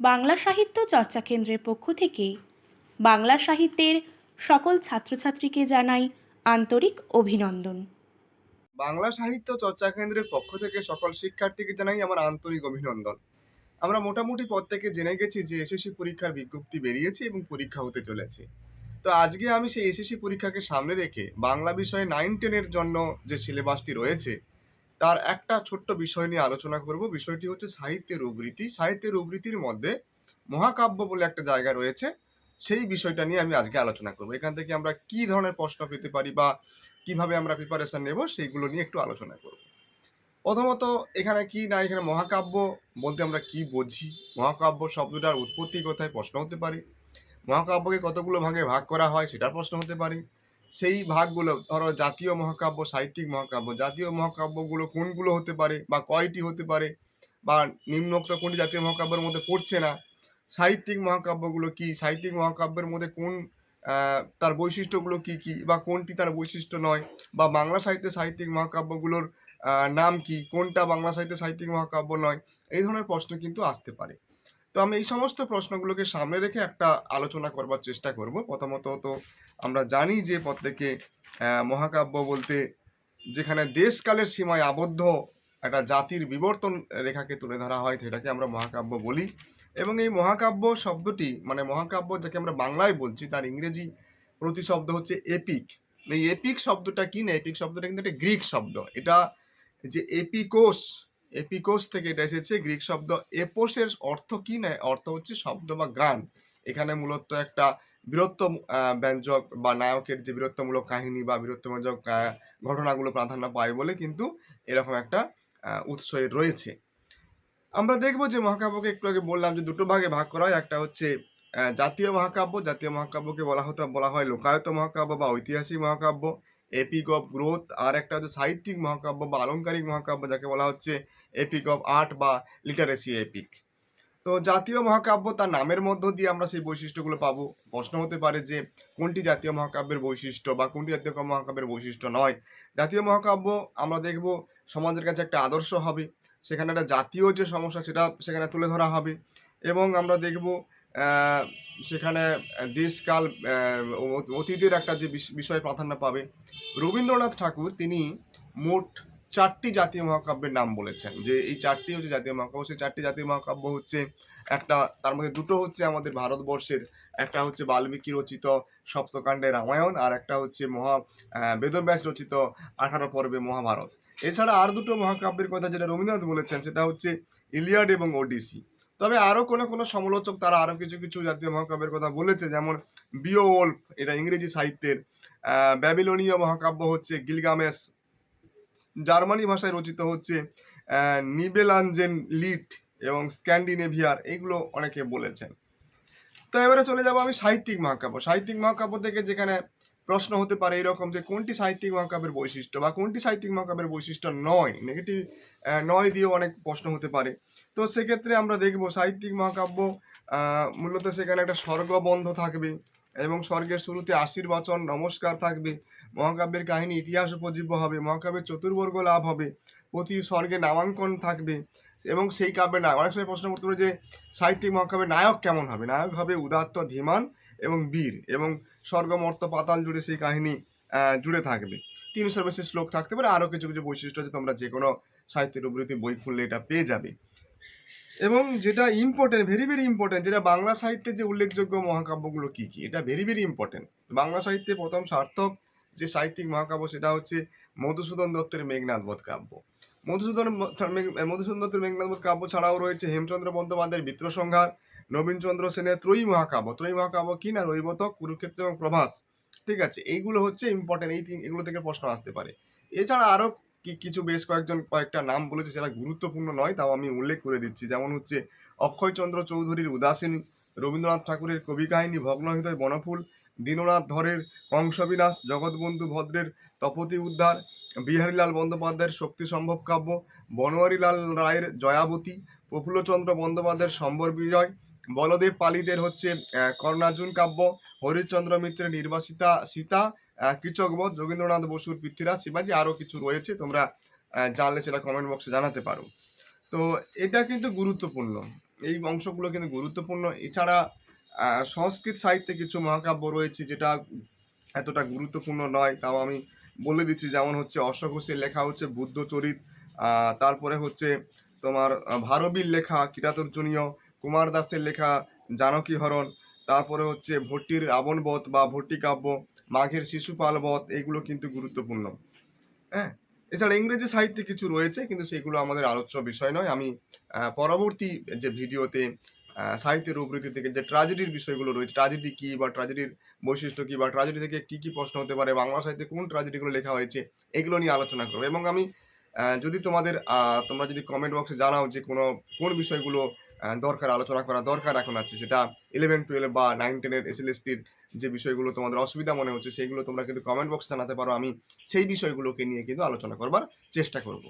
বাংলা সাহিত্য চর্চা কেন্দ্রের পক্ষ থেকে বাংলা সাহিত্যের সকল ছাত্রছাত্রীকে জানাই আন্তরিক অভিনন্দন। বাংলা সাহিত্য চর্চা কেন্দ্রের পক্ষ থেকে সকল শিক্ষার্থীকে জানাই আমার আন্তরিক অভিনন্দন। আমরা মোটামুটি পর থেকে জেনে গেছি যে এসএসসি পরীক্ষার বিজ্ঞপ্তি বেরিয়েছে এবং পরীক্ষা হতে চলেছে। তো আজকে আমি সেই এসএসসি পরীক্ষাকে সামনে রেখে বাংলা বিষয়ে নাইন টেনের জন্য যে সিলেবাসটি রয়েছে তার একটা ছোট্ট বিষয় নিয়ে আলোচনা করব। বিষয়টি হচ্ছে সাহিত্যের উবৃত্তি সাহিত্যের উবৃত্তির মধ্যে মহাকাব্য বলে একটা জায়গা রয়েছে। সেই বিষয়টা নিয়ে আমি আজকে আলোচনা করব। এখান থেকে আমরা কি ধরনের প্রশ্ন পেতে পারি বা কীভাবে আমরা প্রিপারেশন নেব সেইগুলো নিয়ে একটু আলোচনা করব। প্রথমত, এখানে কি না এখানে মহাকাব্য বলতে আমরা কি বুঝি? মহাকাব্য শব্দটার উৎপত্তি কোথায় প্রশ্ন হতে পারে। মহাকাব্যকে কতগুলো ভাগে ভাগ করা হয় সেটার প্রশ্ন হতে পারে। সেই ভাগগুলো, ধরো জাতীয় মহাকাব্য, সাহিত্যিক মহাকাব্য, জাতীয় মহাকাব্যগুলো কোনগুলো হতে পারে বা কয়টি হতে পারে বা নিম্নোক্ত কোনটি জাতীয় মহাকাব্যের মধ্যে পড়ছে না, সাহিত্যিক মহাকাব্যগুলো কি, সাহিত্যিক মহাকাব্যের মধ্যে কোন তার বৈশিষ্ট্যগুলো কি কি বা কোনটি তার বৈশিষ্ট্য নয় বা বাংলা সাহিত্যে সাহিত্যিক মহাকাব্যগুলোর নাম কি, কোনটা বাংলা সাহিত্যে সাহিত্যিক মহাকাব্য নয়, এই ধরনের প্রশ্ন কিন্তু আসতে পারে। তো আমি এই সমস্ত প্রশ্নগুলোকে সামনে রেখে একটা আলোচনা করবার চেষ্টা করব। প্রথমত তো আমরা জানি যে প্রত্যেকে মহাকাব্য বলতে যেখানে দেশকালের সীমায় আবদ্ধ একটা জাতির বিবর্তন রেখাকে তুলে ধরা হয় সেটাকে আমরা মহাকাব্য বলি। এবং এই মহাকাব্য শব্দটি মানে মহাকাব্য যাকে আমরা বাংলায় বলছি, তার ইংরেজি প্রতিশব্দ হচ্ছে এপিক। এই এপিক শব্দটা কি না? এপিক শব্দটা কিন্তু একটা গ্রিক শব্দ। এটা যে এপিকোস এপিকোস থেকে এটা এসেছে, গ্রিক শব্দ এপোসের অর্থ কি না? অর্থ হচ্ছে শব্দ বা গান। এখানে মূলত একটা বীরত্ব ব্যঞ্জক বা নায়কের যে বীরত্বমূলক কাহিনী বা বীরত্বমূলক ঘটনাগুলো প্রাধান্য পায় বলে কিন্তু এরকম একটা উৎস রয়েছে। আমরা দেখব যে মহাকাব্যকে একটু আগে বললাম যে দুটো ভাগে ভাগ করা হয়। একটা হচ্ছে জাতীয় মহাকাব্য। জাতীয় মহাকাব্যকে বলা হতো, বলা হয় লোকায়ত মহাকাব্য বা ঐতিহাসিক মহাকাব্য। এপিক অফ গ্রোথ আর একটা হচ্ছে সাহিত্যিক মহাকাব্য বা আলংকারিক মহাকাব্য, যাকে বলা হচ্ছে এপিক অফ আর্ট বা লিটারেসি এপিক। তো জাতীয় মহাকাব্য তার নামের মধ্য দিয়ে আমরা সেই বৈশিষ্ট্যগুলো পাবো। প্রশ্ন হতে পারে যে কোনটি জাতীয় মহাকাব্যের বৈশিষ্ট্য বা কোনটি জাতীয় মহাকাব্যের বৈশিষ্ট্য নয়। জাতীয় মহাকাব্য আমরা দেখব সমাজের কাছে একটা আদর্শ হবে, সেখানে একটা জাতীয় যে সমস্যা সেটা সেখানে তুলে ধরা হবে এবং আমরা দেখব সেখানে দেশকাল অতীতের একটা যে বিষ- বিষয় প্রাধান্য পাবে, রবীন্দ্রনাথ ঠাকুর তিনি মোট চারটি জাতীয় মহাকাব্যের নাম বলেছেন। যে এই চারটি হচ্ছে জাতীয় মহাকাব্য, সেই চারটি জাতীয় মহাকাব্য হচ্ছে একটা, তার মধ্যে দুটো হচ্ছে আমাদের ভারতবর্ষের, একটা হচ্ছে বাল্মীকি রচিত সপ্তকাণ্ডের রামায়ণ, আর একটা হচ্ছে মহা বেদব্যাস রচিত আঠারো পর্বে মহাভারত। এছাড়া আর দুটো মহাকাব্যের কথা যেটা রবীন্দ্রনাথ বলেছেন, সেটা হচ্ছে ইলিয়াড এবং ওডিসি। তবে আরও কোনো কোনো সমালোচক তারা আরও কিছু কিছু জাতীয় মহাকাব্যের কথা বলেছে, যেমন বিও ওল্ফ এটা ইংরেজি সাহিত্যের। ব্যাবিলনীয় মহাকাব্য হচ্ছে গিলগামেস। জার্মানি ভাষায় রচিত হচ্ছে নিবেলাঞ্জেন লিট এবং স্ক্যান্ডিনেভিয়ার, এগুলো অনেকে বলেছেন। তো এবারে চলে যাব আমি সাহিত্যিক মহাকাব্য। সাহিত্যিক মহাকাব্য থেকে যেখানে প্রশ্ন হতে পারে এরকম যে, কোনটি সাহিত্যিক মহাকাব্যের বৈশিষ্ট্য বা কোনটি সাহিত্যিক মহাকাব্যের বৈশিষ্ট্য নয়? নেগেটিভ নয় দিয়েও অনেক প্রশ্ন হতে পারে। তো সেক্ষেত্রে আমরা দেখব সাহিত্যিক মহাকাব্য মূলত সেখানে একটা স্বর্গবন্ধ থাকবে এবং স্বর্গের শুরুতে আশীর্বাচন, নমস্কার থাকবে। মহাকাব্যের কাহিনী ইতিহাস উপজীব্য হবে, মহাকাব্যের চতুর্বর্গ লাভ হবে, প্রতি স্বর্গে নামাঙ্কন থাকবে এবং সেই কাব্যের নায়ক অনেক সময় প্রশ্ন করতে যে সাহিত্যিক মহাকাব্যের নায়ক কেমন হবে? নায়ক হবে উদাত্ত ধীমান এবং বীর এবং স্বর্গমর্ত পাতাল জুড়ে সেই কাহিনী জুড়ে থাকবে। তিনশোর বেশি শ্লোক থাকতে পারে, আরও কিছু কিছু বৈশিষ্ট্য আছে, তোমরা যে কোনো সাহিত্যের উবৃত্তি বই খুললে এটা পেয়ে যাবে। এবং যেটা ইম্পর্টেন্ট ভেরি ভেরি ইম্পর্টেন্ট যেটা বাংলা সাহিত্যে যে উল্লেখযোগ্য মহাকাব্যগুলো কি কি? এটা ভেরি ভেরি ইম্পর্টেন্ট বাংলা সাহিত্যে প্রথম সার্থক যে সাহিত্যিক মহাকাব্য সেটা হচ্ছে মধুসূদন দত্তের মেঘনাথ বধ কাব্য। মধুসূদন মধুসূদন দত্তের মেঘনাথ কাব্য ছাড়াও রয়েছে হেমচন্দ্র বন্দ্যোপাধ্যায়ের বিত্রসংহার নবীনচন্দ্র সেনের ত্রয়ী মহাকাব্য। ত্রয়ী মহাকাব্য কি না? রৈবতক, কুরুক্ষেত্র এবং প্রভাস। ঠিক আছে, এইগুলো হচ্ছে ইম্পর্টেন্ট এই এগুলো থেকে প্রশ্ন আসতে পারে। এছাড়া আরও কি কিছু বেশ কয়েকজন কয়েকটা নাম বলেছে সেটা গুরুত্বপূর্ণ নয়, তাও আমি উল্লেখ করে দিচ্ছি। যেমন হচ্ছে অক্ষয়চন্দ্র চৌধুরীর উদাসীন, রবীন্দ্রনাথ ঠাকুরের কবি কাহিনী ভগ্নহৃদয় বনফুল, দীননাথ ধরের কংসবিনাশ, জগৎবন্ধু ভদ্রের তপতি উদ্ধার, বিহারীলাল বন্দ্যোপাধ্যায়ের শক্তি সম্ভব কাব্য বনোয়ারিলাল রায়ের জয়াবতী, প্রফুল্লচন্দ্র বন্দ্যোপাধ্যায়ের সম্বর বিজয়, বলদেব পালিদের হচ্ছে কর্ণার্জুন কাব্য, হরিশ্চন্দ্র মিত্রের নির্বাসিতা সীতা আহ, কৃচকবধ যোগেন্দ্রনাথ বসুর পৃথ্বীরাজ শিবাজি আরও কিছু রয়েছে তোমরা জানলে সেটা কমেন্ট বক্সে জানাতে পারো। তো এটা কিন্তু গুরুত্বপূর্ণ। এই অংশগুলো কিন্তু গুরুত্বপূর্ণ। এছাড়া সংস্কৃত সাহিত্যে কিছু মহাকাব্য রয়েছে যেটা এতটা গুরুত্বপূর্ণ নয়। তাও আমি বলে দিচ্ছি যেমন হচ্ছে অশোক ঘোষের লেখা হচ্ছে বুদ্ধচরিত তারপরে হচ্ছে তোমার ভারবীর লেখা কিরাতর্জনীয় কুমার দাসের লেখা জানকী হরণ তারপরে হচ্ছে ভট্টির রাবণবধ বা ভট্টি কাব্য মাঘের শিশুপাল বধ এগুলো কিন্তু গুরুত্বপূর্ণ। হ্যাঁ? এছাড়া ইংরেজি সাহিত্যে কিছু রয়েছে, কিন্তু সেগুলো আমাদের আলোচ্য বিষয় নয়। আমি পরবর্তী যে ভিডিওতে সাহিত্যের উবৃত্তি থেকে যে ট্র্যাজেডির বিষয়গুলো রয়েছে, ট্র্যাজেডি কী বা ট্র্যাজেডির বৈশিষ্ট্য কী বা ট্র্যাজেডি থেকে কী কী প্রশ্ন হতে পারে, বাংলা সাহিত্যে কোন ট্র্যাজেডিগুলো লেখা হয়েছে, এগুলো নিয়ে আলোচনা করব। এবং আমি যদি তোমাদের তোমরা যদি কমেন্ট বক্সে জানাও যে কোনো, কোন বিষয়গুলো দরকার, আলোচনা করা দরকার এখন আছে, সেটা ইলেভেন টুয়েলভ বা নাইন টেনের এসএলএসটির যে বিষয়গুলো তোমাদের অসুবিধা মনে হচ্ছে সেইগুলো তোমরা কিন্তু কমেন্ট বক্স জানাতে পারো। আমি সেই বিষয়গুলোকে নিয়ে কিন্তু আলোচনা করবার চেষ্টা করব।